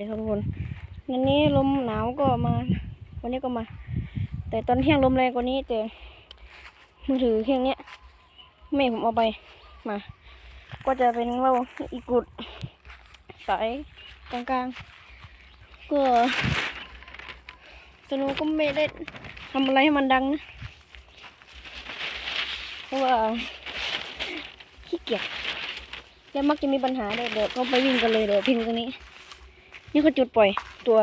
เลยครับทุกคนวันนี้ลมหนาวก็มา วันนี้ก็มา แต่ตอนเที่ยงลมแรงกว่านี้แต่มือถือเครื่องเนี้ยแม่ผมเอาไปมา ก็จะเป็นว่าอีกุดสายกลางๆก็สนุกก็ไม่ได้ทำอะไรให้มันดังนะเพราะว่าขี้เกียจแล้วมักจะมีปัญหาเลยเดี๋ยวก็ไปวิ่งกันเลยเดี๋ยวพิงตรงนี้ นี่เขาจุดปล่อยตัว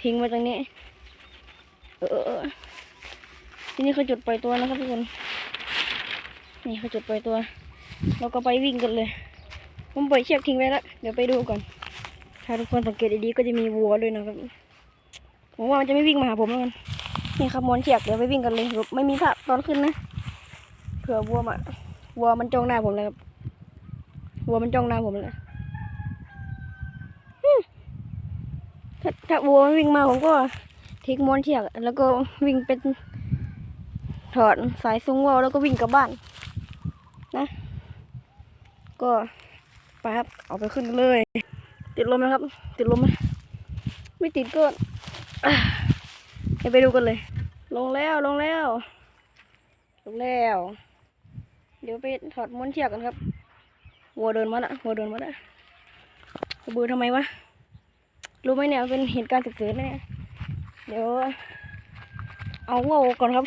พิงไว้ตรงนี้ เออที่นี้เขาจุดปล่อยตัวนะครับทุกคน นี่เขาจุดปล่อยตัว เราก็ไปวิ่งกันเลย ผมปล่อยเชือกทิ้งไว้แล้ว เดี๋ยวไปดูก่อน ถ้าทุกคนสังเกตดีๆก็จะมีวัวด้วยนะครับ ผมว่ามันจะไม่วิ่งมาหาผมแล้วกัน นี่ครับม้วนเชือกเดี๋ยวไปวิ่งกันเลย ไม่มีภาพตอนขึ้นนะ เผื่อวัวมาวัวมันจ้องหน้าผมเลยครับ วัวมันจ้องหน้าผมเลยอืม ถ้าวัวมันวิ่งมาผมก็ทิ้งม้วนเชือกแล้วก็วิ่งเป็นถอดสายซุ้งวัวแล้วก็วิ่งกลับบ้าน นะ ก็ไปครับเอาไปขึ้นเลย ติดลมนะครับ ติดลมไหมไม่ติดก็อะเดี๋ยวไปดูกันเลย ลงแล้วลงแล้ว ลงแล้ว เดี๋ยวไปถอดม้วนเชือกกันครับวัวเดินมาละวัวเดินมาละเบื่อทำไมวะ รู้ไหมเนี่ยเป็นเหตุการณ์ฉุกเฉินนะเนี่ยเดี๋ยวเอาวัวก่อนครับ